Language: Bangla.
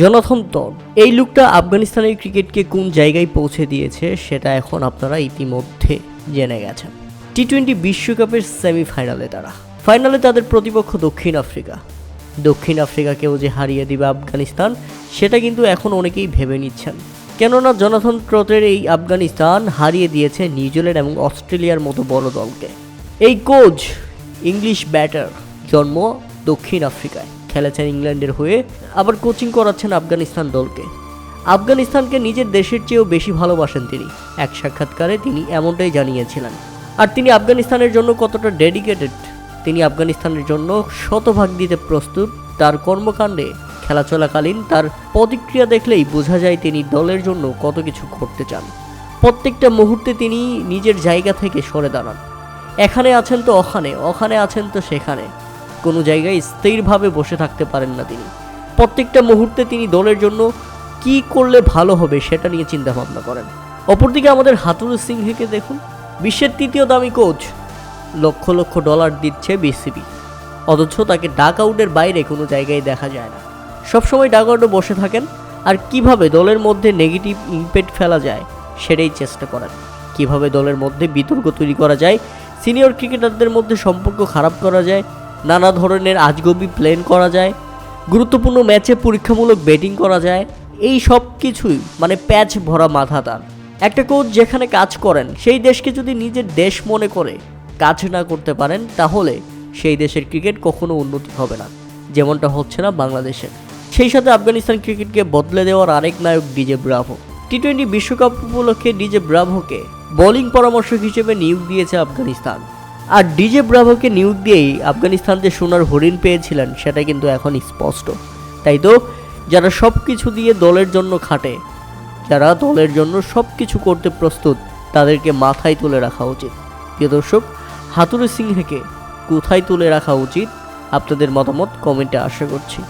জনাথন তর এই লুকটা আফগানিস্তানের ক্রিকেটকে কোন জায়গায় পৌঁছে দিয়েছে সেটা এখন আপনারা ইতিমধ্যে জেনে গেছেন। টি টোয়েন্টি বিশ্বকাপের সেমিফাইনালে তারা। ফাইনালে তাদের প্রতিপক্ষ দক্ষিণ আফ্রিকা। দক্ষিণ আফ্রিকাকেও যে হারিয়ে দিবে আফগানিস্তান, সেটা কিন্তু এখন অনেকেই ভেবে নিচ্ছেন। কেননা জনাথন ট্রটের এই আফগানিস্তান হারিয়ে দিয়েছে নিউজিল্যান্ড এবং অস্ট্রেলিয়ার মতো বড় দলকে। এই কোচ, ইংলিশ ব্যাটার, জন্ম দক্ষিণ আফ্রিকায়। খেলেছেন ইংল্যান্ডের হয়ে, আবার কোচিং করাচ্ছেন আফগানিস্তান দলকে। আফগানিস্তানকে নিজের দেশের চেয়েও বেশি ভালোবাসেন তিনি। এক সাক্ষাৎকারে তিনি এমনটাই জানিয়েছিলেন। আর তিনি আফগানিস্তানের জন্য কতটা ডেডিকেটেড তিনি আফগানিস্তানের জন্য শতভাগ দিতে প্রস্তুত, তার কর্মকাণ্ডে খেলা চলাকালীন তার প্রতিক্রিয়া দেখলেই বোঝা যায় তিনি দলের জন্য কত কিছু করতে চান। প্রত্যেকটা মুহূর্তে তিনি নিজের জায়গা থেকে সরে দাঁড়ান। এখানে আছেন তো ওখানে ওখানে আছেন তো সেখানে। কোনো জায়গায় স্থিরভাবে বসে থাকতে পারেন না তিনি। প্রত্যেকটা মুহূর্তে তিনি দলের জন্য কি করলে ভালো হবে সেটা নিয়ে চিন্তা ভাবনা করেন। অপরদিকে আমাদের হাতুরু সিংহকে দেখুন। বিশ্বের তৃতীয় দামি কোচ। লক্ষ লক্ষ ডলার দিচ্ছে বিসিবি। অথচ তাকে ডাক আউটের বাইরে কোনো জায়গায় দেখা যায় না। সবসময় ডাক আউটে বসে থাকেন আর কীভাবে দলের মধ্যে নেগেটিভ ইম্প্যাক্ট ফেলা যায় সেটাই চেষ্টা করেন। কীভাবে দলের মধ্যে বিতর্ক তৈরি করা যায়, সিনিয়র ক্রিকেটারদের মধ্যে সম্পর্ক খারাপ করা যায় নানা ধরনের আজগবি প্ল্যান করা যায়, গুরুত্বপূর্ণ ম্যাচে পরীক্ষামূলক ব্যাটিং করা যায়, এই সব কিছুই মানে প্যাচ ভরা মাথা তার একটা কোচ যেখানে কাজ করেন, সেই দেশকে যদি নিজের দেশ মনে করে কাজ না করতে পারেন, তাহলে সেই দেশের ক্রিকেট কখনো উন্নতি হবে না। যেমনটা হচ্ছে না বাংলাদেশে সেই সাথে আফগানিস্তান ক্রিকেটকে বদলে দেওয়ার আরেক নায়ক ডিজে ব্রাভো। টি টোয়েন্টি বিশ্বকাপ উপলক্ষে ডিজে ব্রাভোকে বোলিং পরামর্শক হিসেবে নিয়োগ দিয়েছে আফগানিস্তান। আর ডিজে ব্রাভোকে নিয়োগ দিয়েই আফগানিস্তান যে সোনার হরিণ পেয়েছিলেন, সেটা কিন্তু এখন স্পষ্ট। তাই তো, যারা সব কিছু দিয়ে দলের জন্য খাটে, যারা দলের জন্য সব কিছু করতে প্রস্তুত, তাদেরকে মাথায় তুলে রাখা উচিত। প্রিয় দর্শক হাতুরি সিংহকে কোথায় তুলে রাখা উচিত? আপনাদের মতামত কমেন্টে আশা করছি।